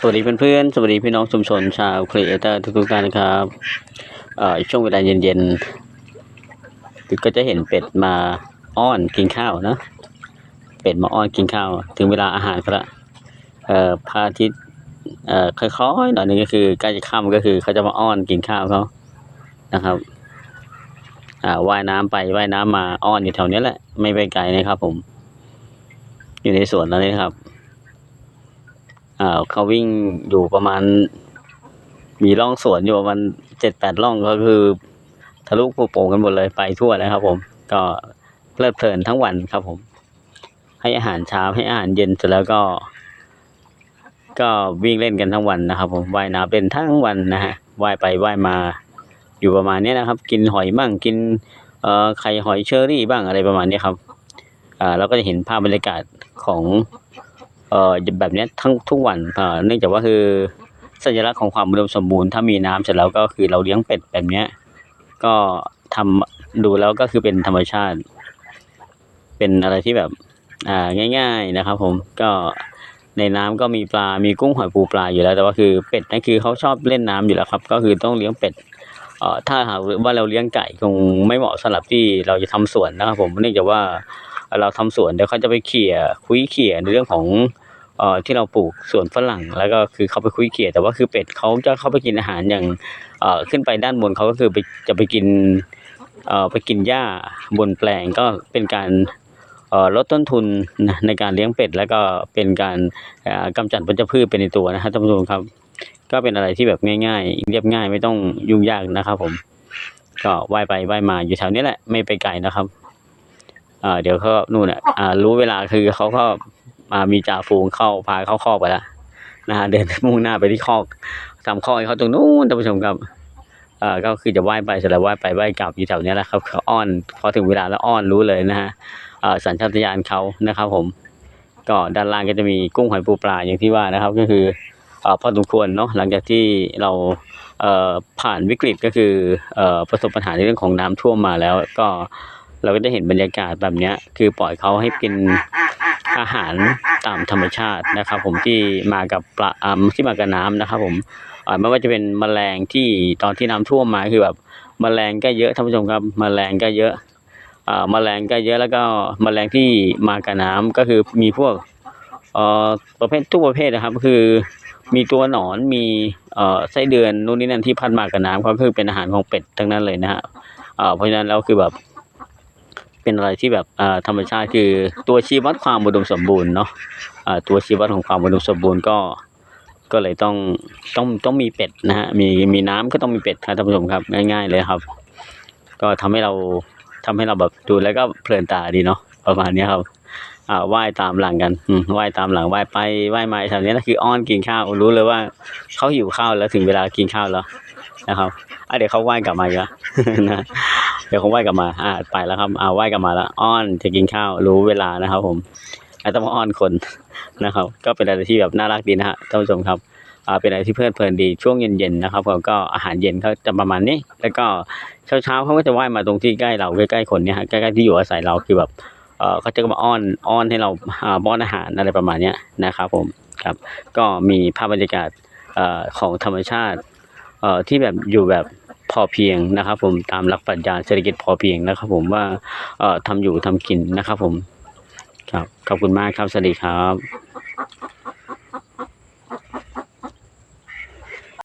สวัสดีเพื่อนๆ สวัสดีพี่น้องชุมชนชาวครีเอเตอร์ทุกๆท่านนะครับช่วงเวลาเย็นๆ ก็จะเห็นเป็ดมาอ้อนกินข้าวนะ เป็ดมาอ้อนกินข้าว ถึงเวลาอาหารเขาละพระอาทิตย์ค่อยๆ หน่อยนึงก็คือใกล้จะค่ำก็คือเขาจะมาอ้อนกินข้าวเขานะครับว่ายน้ำไปว่ายน้ำมาอ้อนอยู่แถวนี้แหละ ไม่ไปไกลนะครับผม อยู่ในสวนแล้วนี่ครับ อ่าเขาวิ่งอยู่ประมาณ มีร่องสวนอยู่ประมาณเจ็ดแปดร่องก็คือ ทะลุปูโป่งกันหมดเลยไปทั่วเลยครับ ผม ก็เพลิดเพลินทั้งวันครับ ผม ให้อาหารเช้าให้อาหารเย็นเสร็จแล้วก็ ก็วิ่งเล่นกันทั้งวันนะครับ ผมว่ายน้ำเป็นทั้งวันนะฮะว่ายไปว่ายมาอยู่ประมาณนี้นะครับ กินหอยบ้างกินเอ่อไข่หอยเชอรี่บ้างอะไรประมาณนี้ครับอ่าเราก็จะเห็นภาพบรรยากาศของ เอ่อแบบนี้ทั้งทุกวันอ่าเนื่องจากว่าคือสัญลักษณ์ของความอุดมสมบูรณ์ถ้ามีน้ำเสร็จแล้วก็คือเราเลี้ยงเป็ดแบบเนี้ยก็ทำดูแล้วก็คือเป็นธรรมชาติ เป็นอะไรที่แบบอ่าง่าย ๆนะครับ ผมก็ในน้ำก็มีปลา มีกุ้งหอยปูปลาอยู่แล้ว แต่ว่าคือเป็ดนั่นคือเขาชอบเล่นน้ำอยู่แล้วครับ ก็คือต้องเลี้ยงเป็ดเอ่อถ้าหากว่าเราเลี้ยงไก่คงไม่เหมาะสำหรับที่เราจะทำสวนนะครับ ผมเนื่องจากว่า เราทำสวนเดี๋ยวเขาจะไปเขี่ยคุยเขี่ยในเรื่องของเอ่อที่เราปลูกสวนฝรั่งแล้วก็คือเขาไปคุยเขี่ยแต่ว่าคือเป็ดเขาจะเข้าไปกินอาหารอย่างเอ่อขึ้นไปด้านบนเขาก็คือไปจะไปกินเอ่อไปกินหญ้าบนแปลงก็เป็นการเอ่อลดต้นทุนในการเลี้ยงเป็ด แล้วก็เป็นการเอ่อกำจัดวัชพืชเป็นในตัวนะครับท่านผู้ชมครับ ก็เป็นอะไรที่แบบง่ายๆ เรียบง่ายไม่ต้องยุ่งยากนะครับผม ก็ว่ายไปว่ายมาอยู่แถวนี้แหละไม่ไปไกลนะครับ อ่าเดี๋ยวเขานู่นอะอ่ารู้เวลาคือเขาก็มามีจ่าฝูงเข้าพาเข้าคอกไปแล้วนะฮะเดินมุ่งหน้าไปที่คอกทำคอกให้เขาตรงนู้นท่านผู้ชมครับเอ่อก็คือจะว่ายไปเสร็จแล้วว่ายไปว่ายกลับอยู่แถวนี้แหละครับเขาอ้อนพอถึงเวลาแล้วอ้อนรู้เลยนะฮะเอ่อสัญชาตญาณเขานะครับ ผม ก็ด้านล่างก็จะมีกุ้งหอยปูปลาอย่างที่ว่านะครับ ก็คือเอ่อพอสมควรเนาะหลังจากที่เราเอ่อผ่านวิกฤตก็คือเอ่อประสบปัญหาในเรื่องของน้ำท่วมมาแล้วก็ เราก็จะเห็นบรรยากาศแบบนี้คือปล่อยเขาให้กินอาหารตามธรรมชาตินะครับ ผมที่มากับปลาอ่าที่มากับน้ำนะครับ ผมไม่ว่าจะเป็นแมลงที่ตอนที่น้ำท่วมมาคือแบบแมลงก็เยอะท่านผู้ชมครับแมลงก็เยอะอ่าแมลงก็เยอะแล้วก็แมลงที่มากับน้ำก็คือมีพวกประเภททุกประเภทนะครับ คือมีตัวหนอนมีไส้เดือนนู่นนี่นั่นที่พัดมากับน้ำก็คือเป็นอาหารของเป็ดทั้งนั้นเลยนะฮะอ่าเพราะฉะนั้นแล้วคือแบบ เป็นอะไรที่แบบธรรมชาติคือตัวชี้วัดความอุดมสมบูรณ์เนาะตัวชี้วัดของความอุดมสมบูรณ์ก็ก็เลยต้องต้องต้องมีเป็ดนะฮะมีมีน้ำก็ต้องมีเป็ดครับท่านผู้ชมครับง่าย ๆ เลยครับ ก็ทำให้เราทำให้เราแบบดูแล้วก็เพลินตาดีเนาะประมาณนี้ครับอ่าว่ายตามหลังกันว่ายตามหลังว่ายไปว่ายมาแถวนี้นะคืออ้อนกินข้าวรู้เลยว่าเขาหิวข้าวแล้วถึงเวลากินข้าวแล้วนะครับอะเดี๋ยวเขาว่ายกลับมาอีกแล้วนะ เดี๋ยวเขาว่ายกลับมา อ่าไปแล้วครับอ่าว่ายกลับมาแล้วอ้อนจะกินข้าวรู้เวลานะครับ ผมไม่ต้องมาอ้อนคนนะครับ ก็เป็นอะไรที่แบบน่ารักดีนะฮะท่านผู้ชมครับอ่าเป็นอะไรที่เพลิดเพลินดีช่วงเย็นๆนะครับผมก็อาหารเย็นเขาจะประมาณนี้ แล้วก็เช้าๆเขาก็จะว่ายมาตรงที่ใกล้เราใกล้ๆคนเนี่ยฮะใกล้ๆที่อยู่อาศัยเราคือแบบเอ่อเขาจะมาอ้อนอ้อนให้เราอ่าป้อนอาหารอะไรประมาณเนี้ยนะครับผมครับ ก็มีภาพบรรยากาศเอ่อของธรรมชาติเอ่อที่แบบอยู่แบบ พอเพียงนะครับ ผมตามหลักปรัชญาเศรษฐกิจพอเพียงนะครับ ผมว่าเอ่อทำอยู่ทำกินนะครับ ผมครับขอบคุณมากครับสวัสดีครับ